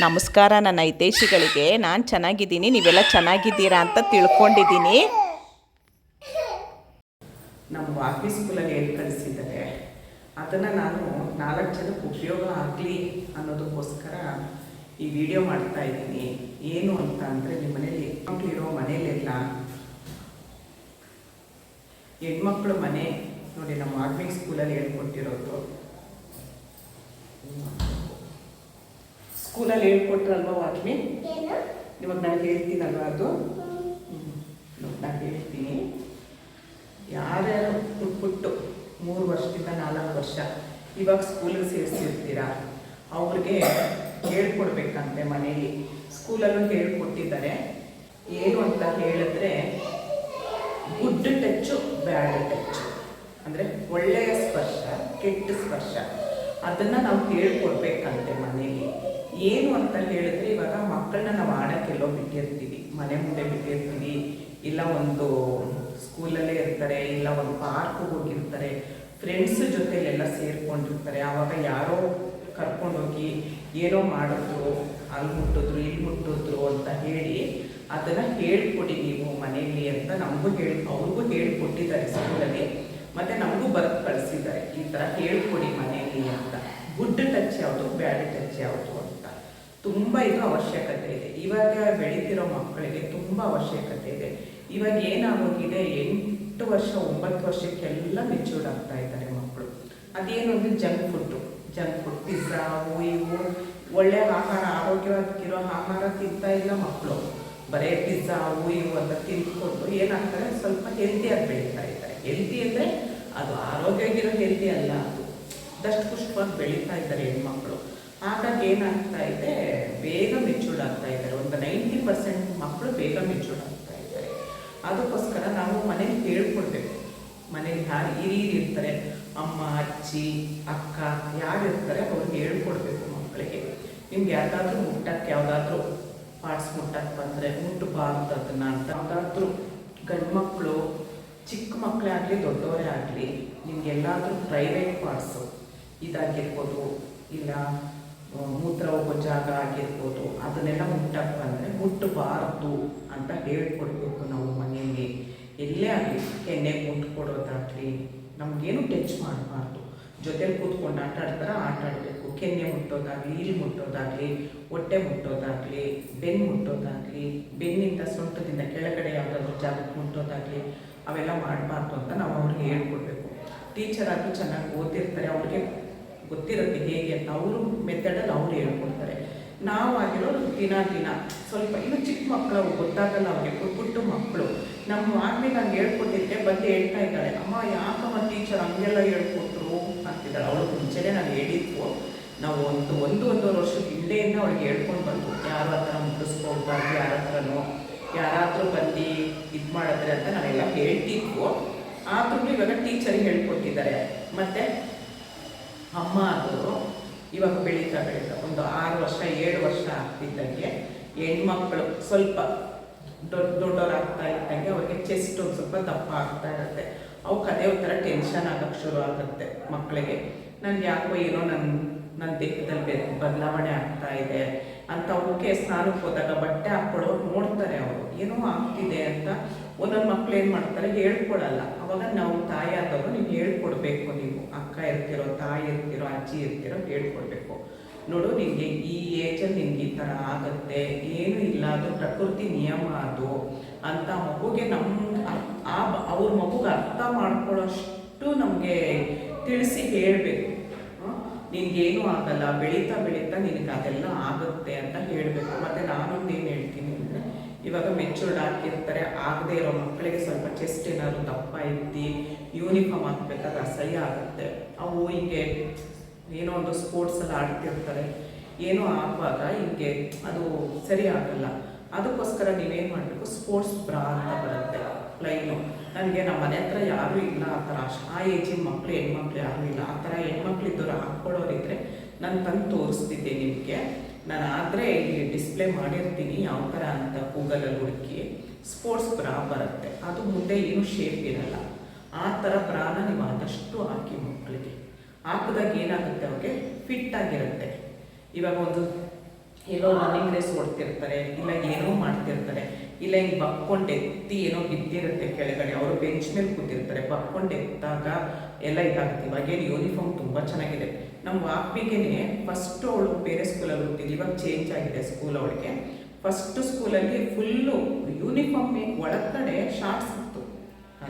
ನಮಸ್ಕಾರ ನನ್ನ ಹಿತೈಷಿಗಳಿಗೆ. ನಾನು ಚೆನ್ನಾಗಿದ್ದೀನಿ, ನೀವೆಲ್ಲ ಚೆನ್ನಾಗಿದ್ದೀರಾ ಅಂತ ತಿಳ್ಕೊಂಡಿದ್ದೀನಿ. ನಮ್ಮ ಆಫೀಸ್ ಸ್ಕೂಲಲ್ಲಿ ಎಲ್ಲಿ ಕಲಿಸಿದ್ದಾರೆ, ಅದನ್ನು ನಾನು ನಾಲ್ಕು ಜನಕ್ಕೆ ಉಪಯೋಗ ಆಗಲಿ ಅನ್ನೋದಕ್ಕೋಸ್ಕರ ಈ ವಿಡಿಯೋ ಮಾಡ್ತಾ ಇದ್ದೀನಿ. ಏನು ಅಂತ ಅಂದರೆ ನಿಮ್ಮ ಮನೇಲಿ ಹೆಣ್ಮಕ್ಳು ಇರೋ ಮನೆಯಲ್ಲೆಲ್ಲ ಹೆಣ್ಮಕ್ಳು ಮನೆ ನೋಡಿ ನಮ್ಮ ಆರ್ಮಿಕ್ ಸ್ಕೂಲಲ್ಲಿ ಹೇಳ್ಕೊಟ್ಟಿರೋದು ಸ್ಕೂಲಲ್ಲಿ ಹೇಳ್ಕೊಟ್ರಲ್ವ ವಾಲ್ಮಿ ಇವಾಗ ನಾನು ಹೇಳ್ತೀನಲ್ವ ಅದು? ನಾನು ಹೇಳ್ತೀನಿ. ಯಾರ್ಯಾರು ಪುಟ್ಪುಟ್ಟು ಮೂರು ವರ್ಷದಿಂದ ನಾಲ್ಕು ವರ್ಷ ಇವಾಗ ಸ್ಕೂಲಿಗೆ ಸೇರಿಸಿರ್ತೀರಾ? ಅವ್ರಿಗೆ ಹೇಳ್ಕೊಡ್ಬೇಕಂತೆ ಮನೇಲಿ. ಸ್ಕೂಲಲ್ಲೂ ಹೇಳ್ಕೊಟ್ಟಿದ್ದಾರೆ. ಏನು ಅಂತ ಹೇಳಿದ್ರೆ ಗುಡ್ ಟಚ್ಚು ಬ್ಯಾಡ್ ಟಚ್ಚು. ಅಂದರೆ ಒಳ್ಳೆಯ ಸ್ಪರ್ಶ ಕೆಟ್ಟ ಸ್ಪರ್ಶ. ಅದನ್ನು ನಾವು ಹೇಳ್ಕೊಡ್ಬೇಕಂತೆ ಮನೆಯಲ್ಲಿ ಏನು ಅಂತ ಹೇಳಿದ್ರೆ ಇವಾಗ ಮಕ್ಕಳನ್ನ ನಾವು ಆಡೋಕ್ಕೆಲ್ಲೋ ಬಿಟ್ಟಿರ್ತೀವಿ. ಮನೆ ಮುಂದೆ ಬಿಟ್ಟಿರ್ತೀವಿ. ಇಲ್ಲ ಒಂದು ಸ್ಕೂಲಲ್ಲೇ ಇರ್ತಾರೆ, ಇಲ್ಲ ಒಂದು ಪಾರ್ಕ್ಗೆ ಹೋಗಿರ್ತಾರೆ. ಫ್ರೆಂಡ್ಸ್ ಜೊತೆಲೆಲ್ಲ ಸೇರ್ಕೊಂಡಿರ್ತಾರೆ. ಆವಾಗ ಯಾರೋ ಕರ್ಕೊಂಡೋಗಿ ಏನೋ ಮಾಡಿದ್ರು, ಅಲ್ಲಿ ಮುಟ್ಟಿದ್ರು, ಇಲ್ಲಿ ಮುಟ್ಟಿದ್ರು ಅಂತ ಹೇಳಿ ಅದನ್ನು ಹೇಳ್ಕೊಡಿ ನೀವು ಮನೆಯಲ್ಲಿ ಅಂತ ನಮಗೂ ಹೇಳಿ, ಅವ್ರಿಗೂ ಹೇಳ್ಕೊಟ್ಟಿದ್ದಾರೆ ಸ್ಕೂಲಲ್ಲಿ. ಮತ್ತು ನಮಗೂ ಬರೆದು ಕಳಿಸಿದ್ದಾರೆ. ಈ ಥರ ಹೇಳ್ಕೊಡಿ ಮನೆಯಲ್ಲಿ ಅಂತ. ಗುಡ್ ಟಚ್ ಯಾವುದು ಬ್ಯಾಡ್ ಟಚ್ ಯಾವುದು ಅಂತ. ತುಂಬ ಇದು ಅವಶ್ಯಕತೆ ಇದೆ. ಇವಾಗ ಬೆಳೀತಿರೋ ಮಕ್ಕಳಿಗೆ ತುಂಬ ಅವಶ್ಯಕತೆ ಇದೆ. ಇವಾಗ ಏನಾಗೋಗಿದೆ, ಎಂಟು ವರ್ಷ, ಒಂಬತ್ತು ವರ್ಷಕ್ಕೆಲ್ಲ ಮೆಚೂರ್ಡ್ ಆಗ್ತಾ ಇದ್ದಾರೆ ಮಕ್ಕಳು. ಅದೇನು ಅಂದರೆ junk food junk food pizza ಇವು ಒಳ್ಳೆ ಆಹಾರ, ಆರೋಗ್ಯವಾಗಿರೋ ಆಹಾರ ತಿಂತಾ ಇಲ್ಲ ಮಕ್ಕಳು. ಬರೇ ಪಿಜ್ಜಾ ಇವು ಅಂತ ತಿಂದ್ಕೊಂಡು ಏನಾಗ್ತಾರೆ, ಸ್ವಲ್ಪ ಹೆಲ್ತಿಯಾಗಿ ಬೆಳೀತಾ ಇದ್ದಾರೆ. ಹೆಲ್ತಿ ಅಂದರೆ ಅದು ಆರೋಗ್ಯ ಆರೋಗ್ಯವಾಗಿರೋ ಹೆಲ್ತಿ ಅಲ್ಲ ಅದು. ದಷ್ಟು ಪುಷ್ಪವಾಗಿ ಬೆಳೀತಾ ಇದ್ದಾರೆ ಹೆಣ್ಮಕ್ಳು. ಹಾಗಾಗಿ ಏನಾಗ್ತಾ ಇದೆ, ಬೇಗ ಮೆಚೂರ್ಡ್ ಆಗ್ತಾ ಇದ್ದಾರೆ. ಒಂದು ನೈಂಟಿ ಪರ್ಸೆಂಟ್ ಮಕ್ಕಳು ಬೇಗ ಮೆಚೂರ್ಡ್ ಆಗ್ತಾ ಇದ್ದಾರೆ. ಅದಕ್ಕೋಸ್ಕರ ನಾವು ಮನೇಲಿ ಹೇಳ್ಕೊಡ್ಬೇಕು ಮನೇಲಿ ಯಾರು ಹಿರಿಯರು ಇರ್ತಾರೆ. ಅಮ್ಮ, ಅಜ್ಜಿ, ಅಕ್ಕ ಯಾರು ಇರ್ತಾರೆ ಅವ್ರಿಗೆ ಹೇಳ್ಕೊಡ್ಬೇಕು ಮಕ್ಕಳಿಗೆ. ನಿಮ್ಗೆ ಯಾವ್ದಾದ್ರೂ ಮುಟ್ಟಕ್ಕೆ ಯಾವುದಾದ್ರೂ ಪಾರ್ಟ್ಸ್ ಮುಟ್ಟಕ್ಕೆ ಬಂದರೆ ಮುಟ್ಟಬಾರ್ದು ಅದನ್ನ ಅಂತ. ಯಾವುದಾದ್ರೂ ಗಂಡು ಮಕ್ಕಳು ಚಿಕ್ಕ ಮಕ್ಕಳೇ ಆಗಲಿ, ದೊಡ್ಡವರೇ ಆಗಲಿ, ನಿಮಗೆಲ್ಲಾದರೂ ಪ್ರೈವೇಟ್ ಪಾರ್ಟ್ಸು ಇದಾಗಿರ್ಬೋದು, ಇಲ್ಲ ಮೂತ್ರ ಹೋಗೋ ಜಾಗ ಆಗಿರ್ಬೋದು, ಅದನ್ನೆಲ್ಲ ಮುಟ್ಟಕ್ಕೆ ಬಂದರೆ ಮುಟ್ಟಬಾರ್ದು ಅಂತ ಹೇಳ್ಕೊಡ್ಬೇಕು ನಾವು ಮನೆಯಲ್ಲಿ. ಎಲ್ಲೇ ಆಗಲಿ ಕೆನ್ನೆಗೆ ಮುಟ್ಕೊಡೋದಾಗಲಿ, ನಮಗೇನು ಟಚ್ ಮಾಡಬಾರ್ದು. ಜೊತೆಲಿ ಕೂತ್ಕೊಂಡು ಆಟ ಆಡ್ತಾರೆ, ಆಟ ಆಡಬೇಕು. ಕೆನ್ನೆ ಮುಟ್ಟೋದಾಗಲಿ ಇಲ್ಲಿ ಮುಟ್ಟೋದಾಗಲಿ, ಹೊಟ್ಟೆ ಮುಟ್ಟೋದಾಗಲಿ, ಬೆನ್ನು ಮುಟ್ಟೋದಾಗಲಿ, ಬೆನ್ನಿಂದ ಸೊಂಟದಿಂದ ಕೆಳಗಡೆ ಯಾವುದಾದ್ರೂ ಜಾಗಕ್ಕೆ ಮುಟ್ಟೋದಾಗಲಿ ಅವೆಲ್ಲ ಮಾಡಬಾರ್ದು ಅಂತ ನಾವು ಅವ್ರಿಗೆ ಹೇಳ್ಕೊಡ್ಬೇಕು. ಟೀಚರ್ ಆದರೂ ಚೆನ್ನಾಗಿ ಓದಿರ್ತಾರೆ, ಅವ್ರಿಗೆ ಗೊತ್ತಿರುತ್ತೆ ಹೇಗೆ ಅಂತ ಅವರು ಮೆಥಡಲ್ಲಿ ಅವ್ರು ಹೇಳ್ಕೊಡ್ತಾರೆ. ನಾವು ಆಗಿರೋರು ದಿನ ದಿನ ಸ್ವಲ್ಪ ಇನ್ನು ಚಿಕ್ಕ ಮಕ್ಕಳು ಗೊತ್ತಾಗಲ್ಲ ಅವ್ರಿಗೆ ಪುಟ್ಟ ಮಕ್ಕಳು. ನಮ್ಮ ಆಮೇಲೆ ನಾನು ಹೇಳ್ಕೊಟ್ಟಿದ್ದೆ ಬಂದು ಹೇಳ್ತಾ ಇದ್ದಾಳೆ ಅಮ್ಮ, ಯಾಕಮ್ಮ ಟೀಚರ್ ಹಂಗೆಲ್ಲ ಹೇಳ್ಕೊಟ್ರು? ಅಂತಿದ್ದಾಳೆ ಅವಳು ಮುಂಚೆನೇ ನಾನು ಹೇಳಿದ್ವು ನಾವು ಒಂದು ಒಂದು ಒಂದೂವರೆ ವರ್ಷದ ಹಿಂದೆಯಿಂದ ಅವಳಿಗೆ ಹೇಳ್ಕೊಂಡು ಬಂದು ಯಾರು ಹತ್ರ ಮುಗಿಸ್ಕೋಬಾರ್ದು ಯಾರ ಹತ್ರನೋ ಯಾರಾದರೂ ಬಂದು ಇದು ಮಾಡಿದ್ರೆ ಅಂತ ನಾವೆಲ್ಲ ಹೇಳ್ತಿದ್ವು. ಆದ್ರೂ ಇವಾಗ ಟೀಚರ್ ಹೇಳ್ಕೊಟ್ಟಿದ್ದಾರೆ. ಮತ್ತು ಅಮ್ಮ ಆದರು ಇವಾಗ ಬೆಳೀತಾ ಬೆಳೀತಾ ಒಂದು ಆರು ವರ್ಷ, ಏಳು ವರ್ಷ ಆಗ್ತಿದ್ದಂಗೆ ಹೆಣ್ಮಕ್ಳು ಸ್ವಲ್ಪ ದೊಡ್ಡ ದೊಡ್ಡವ್ರು ಆಗ್ತಾ ಇದ್ದಂಗೆ ಅವ್ರಿಗೆ ಚೆಸ್ಟ್ ಒಂದು ಸ್ವಲ್ಪ ದಪ್ಪ ಆಗ್ತಾ ಇರುತ್ತೆ. ಅವಕ್ಕೆ ಅದೇ ಒಂಥರ ಟೆನ್ಷನ್ ಆಗಕ್ಕೆ ಶುರು ಆಗುತ್ತೆ ಮಕ್ಕಳಿಗೆ ನನ್ಗೆ ಯಾಕೋ ಏನೋ ನನ್ನ ನನ್ನ ದೇಹದಲ್ಲಿ ಬದಲಾವಣೆ ಆಗ್ತಾ ಇದೆ ಅಂತ ಅವಕ್ಕೆ ಸ್ನಾನಕ್ಕೆ ಹೋದಾಗ ಬಟ್ಟೆ ಅವರು ಏನೋ ಆಗ್ತಿದೆ ಅಂತ ಒಂದೊಂದು ಮಕ್ಳು ಏನು ಮಾಡ್ತಾರೆ ಹೇಳ್ಕೊಡಲ್ಲ. ಅವಾಗ ನಾವು ತಾಯಿ ಆದವರು ನೀವು ಹೇಳ್ಕೊಡ್ಬೇಕು ನೀವು. ಅಕ್ಕ ಇರ್ತಿರೋ, ತಾಯಿ ಇರ್ತಿರೋ, ಅಜ್ಜಿ ಇರ್ತಿರೋ ಹೇಳ್ಕೊಡ್ಬೇಕು. ನೋಡು ನಿಮಗೆ ಈ ಏಜಲ್ಲಿ ನಿಮ್ಗೆ ಈ ಥರ ಆಗುತ್ತೆ, ಏನು ಇಲ್ಲ, ಅದು ಪ್ರಕೃತಿ ನಿಯಮ ಅದು ಅಂತ ಮಗುಗೆ ನಮ್ಮ ಆ ಅವ್ರ ಮಗುಗೆ ಅರ್ಥ ಮಾಡ್ಕೊಳ್ಳೋಷ್ಟು ನಮಗೆ ತಿಳಿಸಿ ಹೇಳಬೇಕು. ನಿನ್ಗೇನು ಆಗಲ್ಲ, ಬೆಳೀತಾ ಬೆಳೀತಾ ನಿನಗೆ ಅದೆಲ್ಲ ಆಗುತ್ತೆ ಅಂತ ಹೇಳಬೇಕು. ಮತ್ತು ಏನು ಹೇಳ್ತೀನಿ ಅಂದರೆ ಇವಾಗ ಮೆಚೂರ್ಡ್ ಆಗಿರ್ತಾರೆ, ಆಗದೇ ಇರೋ ಮಕ್ಕಳಿಗೆ ಸ್ವಲ್ಪ ಚೆಸ್ಟ್ ಏನಾದ್ರು ದಪ್ಪ ಇದ್ದು ಯೂನಿಫಾರ್ಮ್ ಹಾಕ್ಬೇಕಾದ್ರೆ ಅಸಹ್ಯ ಆಗುತ್ತೆ. ಅವು ಹಿಂಗೆ ಏನೋ ಒಂದು ಸ್ಪೋರ್ಟ್ಸ್ ಸ್ಪೋರ್ಟ್ಸಲ್ಲಿ ಆಡ್ತಿರ್ತಾರೆ. ಏನೋ ಆಗುವಾಗ ಹಿಂಗೆ ಅದು ಸರಿ ಆಗಲ್ಲ. ಅದಕ್ಕೋಸ್ಕರ ನೀವೇನು ಮಾಡಬೇಕು? ಸ್ಪೋರ್ಟ್ಸ್ ಬ್ರಾ ಅಂತ ಬರುತ್ತೆ ಪ್ಲೈನು ನನಗೆ ನಮ್ಮ ಮನೆ ಹತ್ರ ಯಾರೂ ಇಲ್ಲ ಆ ಥರ. ಆ ಏಜಿನ ಮಕ್ಕಳು ಹೆಣ್ಮಕ್ಳು ಯಾರೂ ಇಲ್ಲ. ಆ ಥರ ಹೆಣ್ಮಕ್ಳು ಇದ್ದವ್ರು ಹಾಕ್ಕೊಳ್ಳೋರಿದ್ರೆ ನಾನು ತಂದು ತೋರಿಸ್ತಿದ್ದೆ ನಿಮಗೆ. ನಾನು ಆದರೆ ಇಲ್ಲಿ ಡಿಸ್ಪ್ಲೇ ಮಾಡಿರ್ತೀನಿ ಯಾವ ಥರ ಅಂತ ಗೂಗಲಲ್ಲಿ ಹುಡುಕಿ. ಸ್ಪೋರ್ಟ್ಸ್ ಬ್ರಾ ಬರುತ್ತೆ. ಅದು ಮುಂದೆ ಏನು ಶೇಪ್ ಇರಲ್ಲ. ಆ ಥರ ಬ್ರಾನ ನೀವು ಆದಷ್ಟು ಹಾಕಿ ಮಕ್ಕಳಿಗೆ. ಹಾಕಿದಾಗ ಏನಾಗುತ್ತೆ ಅವ್ರಿಗೆ? ಫಿಟ್ ಆಗಿರುತ್ತೆ. ಇವಾಗ ಒಂದು ಏನೋ ರನ್ನಿಂಗ್ ರೇಸ್ ಓಡ್ತಿರ್ತಾರೆ, ಇಲ್ಲ ಏನೋ ಮಾಡ್ತಿರ್ತಾರೆ, ಇಲ್ಲ ಹಿಂಗೆ ಬಕ್ಕೊಂಡು ಎತ್ತಿ ಏನೋ ಬಿದ್ದಿರುತ್ತೆ ಕೆಳಗಡೆ, ಅವರು ಬೆಂಚ್ ಮೇಲೆ ಕೂತಿರ್ತಾರೆ, ಬಕ್ಕೊಂಡು ಎತ್ತಾಗ ಎಲ್ಲ ಇದಾಗುತ್ತೆ. ಇವಾಗೇನು ಯೂನಿಫಾರ್ಮ್ ತುಂಬ ಚೆನ್ನಾಗಿದೆ. ನಮ್ಮ ವಾಕ್ಬಿಗೆನೆ ಫಸ್ಟ್ ಅವಳು ಬೇರೆ ಸ್ಕೂಲಲ್ಲಿ ಇವಾಗ ಚೇಂಜ್ ಆಗಿದೆ ಸ್ಕೂಲ್ ಅವಳಿಗೆ. ಫಸ್ಟ್ ಸ್ಕೂಲಲ್ಲಿ ಫುಲ್ಲು ಯೂನಿಫಾರ್ಮ್ ಒಳಗಡೆ ಶಾರ್ಟ್ಸ್ ಇತ್ತು.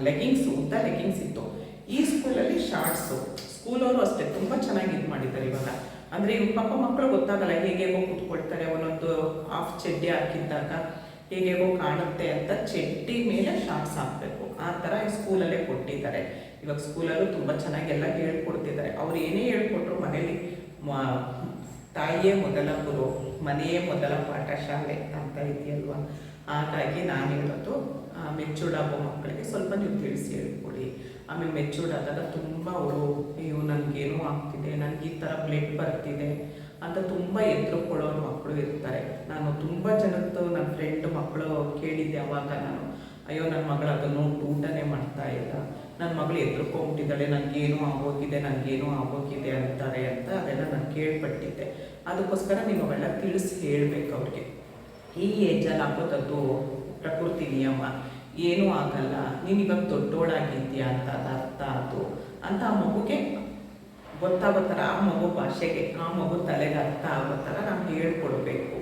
ಲೆಗಿಂಗ್ಸ್ ಉದ್ದ ಲೆಗಿಂಗ್ಸ್ ಇತ್ತು. ಈ ಸ್ಕೂಲಲ್ಲಿ ಶಾರ್ಟ್ಸು ಸ್ಕೂಲವರು ಅಷ್ಟೇ, ತುಂಬ ಚೆನ್ನಾಗಿ ಇದು ಮಾಡಿದ್ದಾರೆ ಇವಾಗ. ಅಂದರೆ ಇವ್ ಪಾಪ ಮಕ್ಕಳು ಗೊತ್ತಾಗಲ್ಲ ಹೇಗೇಗೋ ಕೂತ್ಕೊಳ್ತಾರೆ ಒಂದೊಂದು ಹಾಫ್ ಚಡ್ಡಿ ಹಾಕಿದ್ದಾಗ ಹೇಗೇಗೋ ಕಾಣುತ್ತೆ ಅಂತ ಚಡ್ಡಿ ಮೇಲೆ ಶಾರ್ಟ್ಸ್ ಹಾಕಬೇಕು. ಆ ಥರ ಸ್ಕೂಲಲ್ಲೇ ಕೊಟ್ಟಿದ್ದಾರೆ. ಇವಾಗ ಸ್ಕೂಲಲ್ಲೂ ತುಂಬ ಚೆನ್ನಾಗಿ ಎಲ್ಲ ಹೇಳ್ಕೊಡ್ತಿದ್ದಾರೆ. ಅವ್ರು ಏನೇ ಹೇಳ್ಕೊಟ್ರು ಮನೇಲಿ ತಾಯಿಯೇ ಮೊದಲ ಗುರು, ಮನೆಯೇ ಮೊದಲ ಪಾಠಶಾಲೆ ಅಂತ ಇದೆಯಲ್ವಾ? ಹಾಗಾಗಿ ನಾನು ಹೇಳೋದು ಆಗೋ ಮಕ್ಕಳಿಗೆ ಸ್ವಲ್ಪ ನೀವು ತಿಳಿಸಿ ಹೇಳ್ಕೊಡಿ. ಆಮೇಲೆ ಮೆಚೂರ್ಡ್ ಆದಾಗ ತುಂಬ ಅವರು ಅಯ್ಯೋ, ನನಗೇನೋ ಆಗ್ತಿದೆ ನನಗೆ ಈ ಥರ ಬ್ಲಡ್ ಬರ್ತಿದೆ ಅಂತ ತುಂಬ ಎದುರುಕೊಳ್ಳೋರು ಮಕ್ಕಳು ಇರ್ತಾರೆ. ನಾನು ತುಂಬ ಜನದ್ದು ನನ್ನ ಫ್ರೆಂಡ್ ಮಕ್ಕಳು ಕೇಳಿದ್ದೆ ಅವಾಗ ನಾನು, ಅಯ್ಯೋ ನನ್ನ ಮಗಳು ಅದನ್ನು ಊಟನೇ ಮಾಡ್ತಾ ಇಲ್ಲ ನನ್ನ ಮಗಳು ಎದುರ್ಕೊಂಬಿಟ್ಟಿದ್ದಾಳೆ ನನಗೇನು ಆಗೋಗಿದೆ ನನಗೇನು ಆಗೋಗಿದೆ ಅಂತಾರೆ ಅಂತ ಅದೆಲ್ಲ ನಾನು ಕೇಳ್ಪಟ್ಟಿದ್ದೆ. ಅದಕ್ಕೋಸ್ಕರ ನೀವು ಅವೆಲ್ಲ ತಿಳಿಸಿ ಹೇಳಬೇಕು ಅವ್ರಿಗೆ. ಈ ಏಜಲ್ಲಿ ಆಗೋದದ್ದು ಪ್ರಕೃತಿ ನಿಯಮ. ಏನೂ ಆಗಲ್ಲ, ನೀನು ಇವಾಗ ಅಂತ ಅದು ಅರ್ಥ ಅದು ಅಂತ ಆ ಮಗುಗೆ ಗೊತ್ತಾಗೋ ಥರ, ಆ ಮಗು ಭಾಷೆಗೆ, ಆ ಮಗು ತಲೆಗೆ ಅರ್ಥ ಆಗೋ ಥರ ನಾವು ಹೇಳ್ಕೊಡ್ಬೇಕು.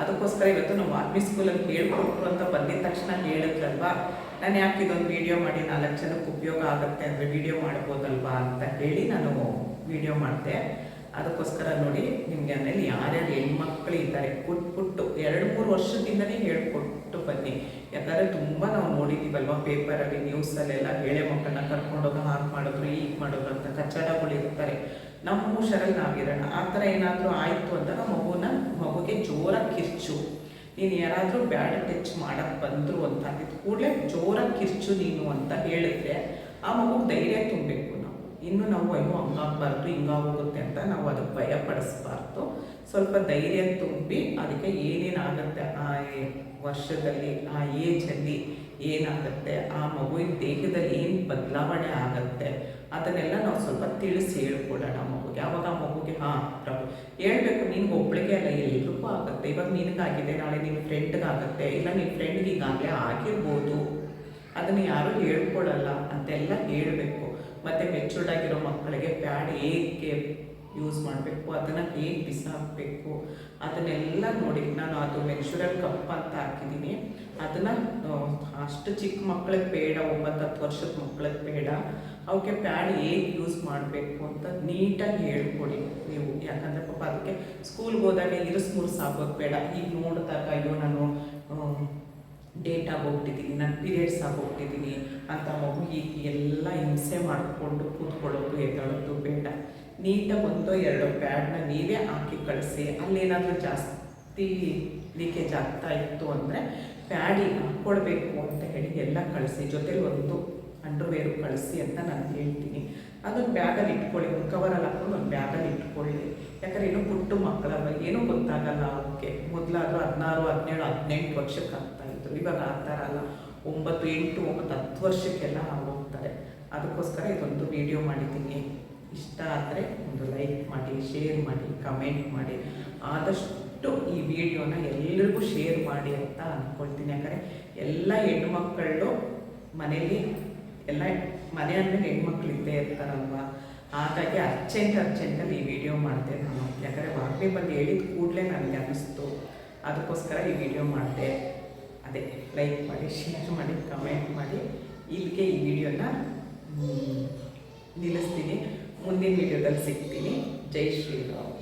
ಅದಕ್ಕೋಸ್ಕರ ಇವತ್ತು ನಾವು ಆರ್ಮಿ ಸ್ಕೂಲಲ್ಲಿ ಹೇಳ್ಕೊಟ್ರು ಅಂತ ಬಂದಿದ ತಕ್ಷಣ ಹೇಳಿದ್ರಲ್ವಾ? ನಾನು ಯಾಕೆ ಇದೊಂದು ವಿಡಿಯೋ ಮಾಡಿ, ನಾಲ್ಕು ಜನಕ್ಕೆ ಉಪಯೋಗ ಆಗುತ್ತೆ ಅಂದರೆ ವಿಡಿಯೋ ಮಾಡ್ಬೋದಲ್ವಾ ಅಂತ ಹೇಳಿ ನಾನು ವಿಡಿಯೋ ಮಾಡಿದೆ. ಅದಕ್ಕೋಸ್ಕರ ನೋಡಿ, ನಿಮಗೆ ಆಮೇಲೆ ಯಾರ್ಯಾರು ಹೆಣ್ಮಕ್ಳು ಇದ್ದಾರೆ ಪುಟ್ ಪುಟ್ಟು ಎರಡು ಮೂರು ವರ್ಷದಿಂದನೇ ಹೇಳ್ಕೊಟ್ಟು ಬನ್ನಿ. ಯಾಕಂದರೆ ತುಂಬ ನಾವು ನೋಡಿದ್ದೀವಲ್ವ ಪೇಪರಲ್ಲಿ ನ್ಯೂಸಲ್ಲೆಲ್ಲ ಹೇಳೆ ಮಕ್ಕಳನ್ನ ಕರ್ಕೊಂಡೋಗಿ ಹಾಕ್ ಮಾಡಿದ್ರು ಈಗ ಮಾಡಿದ್ರು ಅಂತ ಕಚ್ಚಡಗಳು ಇರ್ತಾರೆ ನಮ್ಮ ಹುಷಾರಲ್ಲಿ ನಾವಿರೋಣ. ಆ ಥರ ಏನಾದರೂ ಆಯಿತು ಅಂತ ನಮ್ಮ ಮಗು ನೀನು ಯಾರಾದರೂ ಬ್ಯಾಡ್ ಟಚ್ ಮಾಡಕ್ಕೆ ಬಂದರು ಅಂತ ಅಂದಿದ್ದು ಕೂಡಲೇ ಜೋರಾಗಿ ಕಿರ್ಚು ನೀನು ಅಂತ ಹೇಳಿದ್ರೆ ಆ ಮಗುಗೆ ಧೈರ್ಯ ತುಂಬಬೇಕು ನಾವು. ಇನ್ನು ನಾವು ಅಯ್ಯೋ ಹಂಗಾಗಬಾರ್ದು ಹಿಂಗಾಗೋಗುತ್ತೆ ಅಂತ ನಾವು ಅದಕ್ಕೆ ಭಯ ಪಡಿಸ್ಬಾರ್ದು. ಸ್ವಲ್ಪ ಧೈರ್ಯ ತುಂಬಿ ಅದಕ್ಕೆ ಏನೇನಾಗುತ್ತೆ ಆ ವರ್ಷದಲ್ಲಿ, ಆ ಏಜಲ್ಲಿ ಏನಾಗುತ್ತೆ, ಆ ಮಗುವಿನ ದೇಹದಲ್ಲಿ ಏನು ಬದಲಾವಣೆ ಆಗುತ್ತೆ, ಅದನ್ನೆಲ್ಲ ನಾವು ಸ್ವಲ್ಪ ತಿಳಿಸಿ ಹೇಳ್ಕೊಡೋಣ ಮಗುಗೆ. ಯಾವಾಗ ಆ ಮಗುಗೆ, ಹಾಂ, ಪ್ರಭು ಹೇಳ್ಬೇಕು, ನೀನು ಒಬ್ಳಿಗೆ ಅಲ್ಲ, ಎಲ್ರಿಗೂ ಆಗುತ್ತೆ. ಇವಾಗ ನಿನಗಾಗಿದೆ, ನಾಳೆ ನಿನ್ನ ಫ್ರೆಂಡ್ಗಾಗುತ್ತೆ. ಇಲ್ಲ ನಿನ್ನ ಫ್ರೆಂಡ್ಗೆ ಈಗಾಗಲೇ ಆಗಿರ್ಬೋದು. ಅದನ್ನು ಯಾರೂ ಹೇಳ್ಕೊಡಲ್ಲ. ಅಂತೆಲ್ಲ ಹೇಳಬೇಕು. ಮತ್ತು ಮೆಚೂರ್ಡ್ ಆಗಿರೋ ಮಕ್ಕಳಿಗೆ ಪ್ಯಾಡ್ ಹೇಗೆ ಯೂಸ್ ಮಾಡಬೇಕು, ಅದನ್ನು ಹೇಗೆ ಬಿಸಾಕಬೇಕು, ಅದನ್ನೆಲ್ಲ ನೋಡಿ ನಾನು ಅದು ಮೆಚೂರಲ್ ಕಪ್ ಅಂತ ಹಾಕಿದ್ದೀನಿ. ಅದನ್ನು ಅಷ್ಟು ಚಿಕ್ಕ ಮಕ್ಕಳಿಗೆ ಬೇಡ, ಒಂಬತ್ತು ಹತ್ತು ವರ್ಷದ ಮಕ್ಕಳಿಗೆ ಬೇಡ. ಅವಕ್ಕೆ ಪ್ಯಾಡ್ ಹೇಗೆ ಯೂಸ್ ಮಾಡಬೇಕು ಅಂತ ನೀಟಾಗಿ ಹೇಳ್ಕೊಡಿ ನೀವು. ಯಾಕಂದರೆ ಪಾಪ ಅದಕ್ಕೆ ಸ್ಕೂಲ್ಗೆ ಹೋದಾಗ ಇರಿಸ್ ಮುರ್ಸ್ ಆಗೋದು ಬೇಡ. ಈಗ ನೋಡಿದಾಗ, ಅಯ್ಯೋ, ನಾನು ಡೇಟ್ ಆಗೋಗ್ಬಿಟ್ಟಿದ್ದೀನಿ, ನನ್ನ ಪೀರಿಯಡ್ಸ್ ಆಗೋಗ್ಬಿಟ್ಟಿದ್ದೀನಿ ಅಂತ ಮಗು ಈಗ ಎಲ್ಲ ಹಿಂಸೆ ಮಾಡಿಕೊಂಡು ಕೂತ್ಕೊಳ್ಳೋದು ಎದ್ದೇಳೋದು ನೀಟಾಗಿ ಒಂದು ಎರಡೋ ಪ್ಯಾಡ್ನ ನೀವೇ ಹಾಕಿ ಕಳಿಸಿ, ಅಲ್ಲೇನಾದರೂ ಜಾಸ್ತಿ ಲೀಕೇಜ್ ಆಗ್ತಾ ಇತ್ತು ಅಂದರೆ ಪ್ಯಾಡಿಗೆ ಹಾಕ್ಕೊಳ್ಬೇಕು ಅಂತ ಹೇಳಿ ಎಲ್ಲ ಕಳಿಸಿ, ಜೊತೆಲಿ ಒಂದು ಅಂಡರ್ವೇರು ಕಳಿಸಿ ಅಂತ ನಾನು ಹೇಳ್ತೀನಿ. ಅದೊಂದು ಬ್ಯಾಗಲ್ಲಿ ಇಟ್ಕೊಳ್ಳಿ, ಒಂದು ಕವರಲ್ಲಿ ಹಾಕೊಂಡು ಒಂದು ಬ್ಯಾಗಲ್ಲಿ ಇಟ್ಕೊಳ್ಳಿ. ಯಾಕಂದ್ರೆ ಇನ್ನೂ ಪುಟ್ಟು ಮಕ್ಕಳಲ್ಲ ಏನೂ ಗೊತ್ತಾಗಲ್ಲ ಅವಕ್ಕೆ ಮೊದಲಾದರೂ ಹದಿನಾರು, ಹದಿನೇಳು, ಹದಿನೆಂಟು ವರ್ಷಕ್ಕೆ ಆಗ್ತಾ ಇದ್ರು. ಇವಾಗ ಆ ಥರ ಅಲ್ಲ. ಒಂಬತ್ತು, ಎಂಟು, ಒಂಬತ್ತು, ಹತ್ತು ವರ್ಷಕ್ಕೆಲ್ಲ ಹೋಗ್ತಾರೆ ಅದಕ್ಕೋಸ್ಕರ ಇದೊಂದು ವಿಡಿಯೋ ಮಾಡಿದ್ದೀನಿ. ಇಷ್ಟ ಆದರೆ ಒಂದು ಲೈಕ್ ಮಾಡಿ ಶೇರ್ ಮಾಡಿ ಕಮೆಂಟ್ ಮಾಡಿ. ಆದಷ್ಟು ಈ ವಿಡಿಯೋನ ಎಲ್ಲರಿಗೂ ಶೇರ್ ಮಾಡಿ ಅಂತ ಅಂದ್ಕೊಳ್ತೀನಿ ಯಾಕಂದರೆ ಎಲ್ಲ ಹೆಣ್ಮಕ್ಕಳು ಮನೆಯಲ್ಲಿ ಎಲ್ಲ ಮನೆ ಅಂದರೆ ಹೆಣ್ಮಕ್ಳು ಇದ್ದೇ ಇರ್ತಾರಲ್ವ? ಹಾಗಾಗಿ ಅರ್ಜೆಂಟ್ ಅರ್ಜೆಂಟಲ್ಲಿ ಈ ವಿಡಿಯೋ ಮಾಡಿದೆ ನಾನು ಯಾಕಂದರೆ ವಾಗ್ಮಿ ಬಂದು ಹೇಳಿದ ಕೂಡಲೇ ನನಗೆ ಅನ್ನಿಸ್ತು ಅದಕ್ಕೋಸ್ಕರ ಈ ವಿಡಿಯೋ ಮಾಡಿದೆ. ಅದೇ ಲೈಕ್ ಮಾಡಿ ಶೇರ್ ಮಾಡಿ ಕಮೆಂಟ್ ಮಾಡಿ. ಇಲ್ಲಿಗೆ ಈ ವಿಡಿಯೋನ ನಿಲ್ಲಿಸ್ತೀನಿ. ಮುಂದಿನ ವಿಡಿಯೋದಲ್ಲಿ ಸಿಗ್ತೀನಿ ಜೈ ಶ್ರೀರಾಮ್